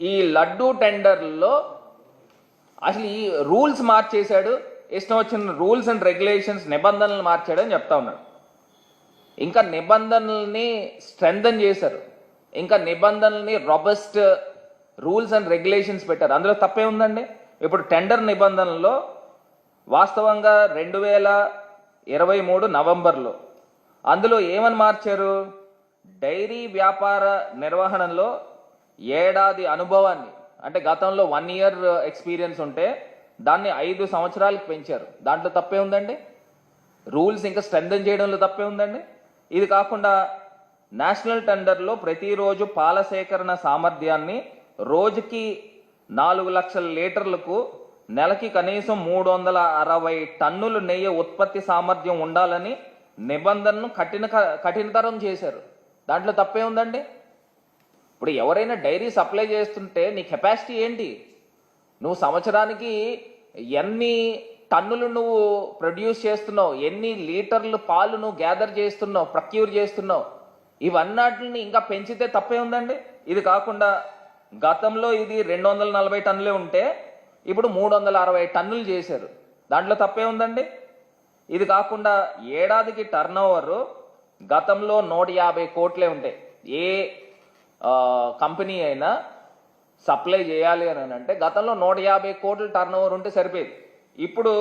ఈ లడ్డూ టెండర్లో అసలు ఈ రూల్స్ మార్చేశాడు. ఇష్టం వచ్చిన రూల్స్ అండ్ రెగ్యులేషన్స్ నిబంధనలు మార్చాడు అని చెప్తా ఉన్నాడు. ఇంకా నిబంధనల్ని స్ట్రెంగ్థన్ చేశారు. ఇంకా నిబంధనల్ని రొబస్ట్ రూల్స్ అండ్ రెగ్యులేషన్స్ పెట్టారు. అందులో తప్పే ఉందండి. ఇప్పుడు టెండర్ నిబంధనల్లో వాస్తవంగా రెండు వేల ఇరవై మూడు నవంబర్లో అందులో ఏమని మార్చారు? డైరీ వ్యాపార నిర్వహణలో ఏడాది అనుభవాన్ని అంటే గతంలో వన్ ఇయర్ ఎక్స్పీరియన్స్ ఉంటే దాన్ని ఐదు సంవత్సరాలకు పెంచారు. దాంట్లో తప్పే ఉందండి? రూల్స్ ఇంకా స్ట్రెంథన్ చేయడంలో తప్పే ఉందండి? ఇది కాకుండా నేషనల్ టెండర్లో ప్రతిరోజు పాల సేకరణ సామర్థ్యాన్ని రోజుకి నాలుగు లక్షల లీటర్లకు నెలకి కనీసం మూడు వందల అరవై టన్నులు నెయ్యి ఉత్పత్తి సామర్థ్యం ఉండాలని నిబంధనను కఠిన కఠినతరం చేశారు. దాంట్లో తప్పే ఉందండి? ఇప్పుడు ఎవరైనా డైరీ సప్లై చేస్తుంటే నీ కెపాసిటీ ఏంటి? నువ్వు సంవత్సరానికి ఎన్ని టన్నులు నువ్వు ప్రొడ్యూస్ చేస్తున్నావు? ఎన్ని లీటర్లు పాలు నువ్వు గ్యాదర్ చేస్తున్నావు? ప్రక్యూర్ చేస్తున్నావు? ఇవన్నిటిని ఇంకా పెంచితే తప్పే ఉందండి? ఇది కాకుండా గతంలో ఇది రెండు వందల నలభై టన్నులే ఉంటే ఇప్పుడు మూడు వందల అరవై టన్నులు చేశారు. దాంట్లో తప్పే ఉందండి? ఇది కాకుండా ఏడాదికి టర్న్ గతంలో నూట యాభై కోట్లే ఉంటాయి ఏ కంపెనీ అయినా సప్లై చేయాలి అని అంటే గతంలో నూట యాభై కోట్ల టర్న్ ఓవర్ ఉంటే సరిపోయేది. ఇప్పుడు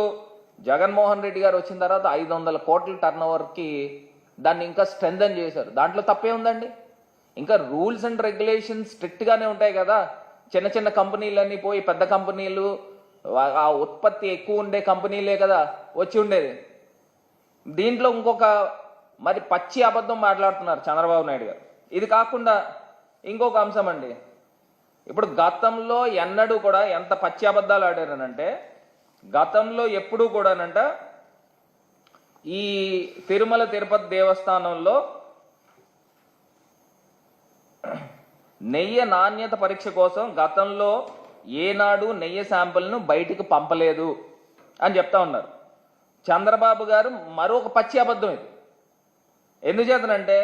జగన్మోహన్ రెడ్డి గారు వచ్చిన తర్వాత ఐదు వందల కోట్ల టర్న్ ఓవర్కి దాన్ని ఇంకా స్ట్రెంథన్ చేశారు. దాంట్లో తప్పే ఉందండి. ఇంకా రూల్స్ అండ్ రెగ్యులేషన్స్ స్ట్రిక్ట్గానే ఉంటాయి కదా. చిన్న చిన్న కంపెనీలన్నీ పోయి పెద్ద కంపెనీలు ఆ ఉత్పత్తి ఎక్కువ ఉండే కంపెనీలే కదా వచ్చి ఉండేది. దీంట్లో ఇంకొక మరి పచ్చి అబద్ధం మాట్లాడుతున్నారు చంద్రబాబు నాయుడు గారు. ఇది కాకుండా ఇంకొక అంశం అండి. ఇప్పుడు గతంలో ఎన్నడూ కూడా ఎంత పచ్చి అబద్ధాలు ఆడారనంటే గతంలో ఎప్పుడూ కూడానంట ఈ తిరుమల తిరుపతి దేవస్థానంలో నెయ్యి నాణ్యత పరీక్ష కోసం గతంలో ఏనాడు నెయ్యి శాంపుల్ను బయటికి పంపలేదు అని చెప్తా ఉన్నారు. చంద్రబాబు గారు మరొక పచ్చి అబద్ధం ఇది. ఎందుచేతనంటే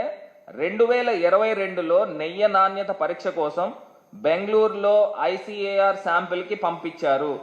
రెండు వేల ఇరవై రెండులో నెయ్యి నాణ్యత పరీక్ష కోసం బెంగళూరులో ఐసీఏఆర్ శాంపిల్కి పంపించారు.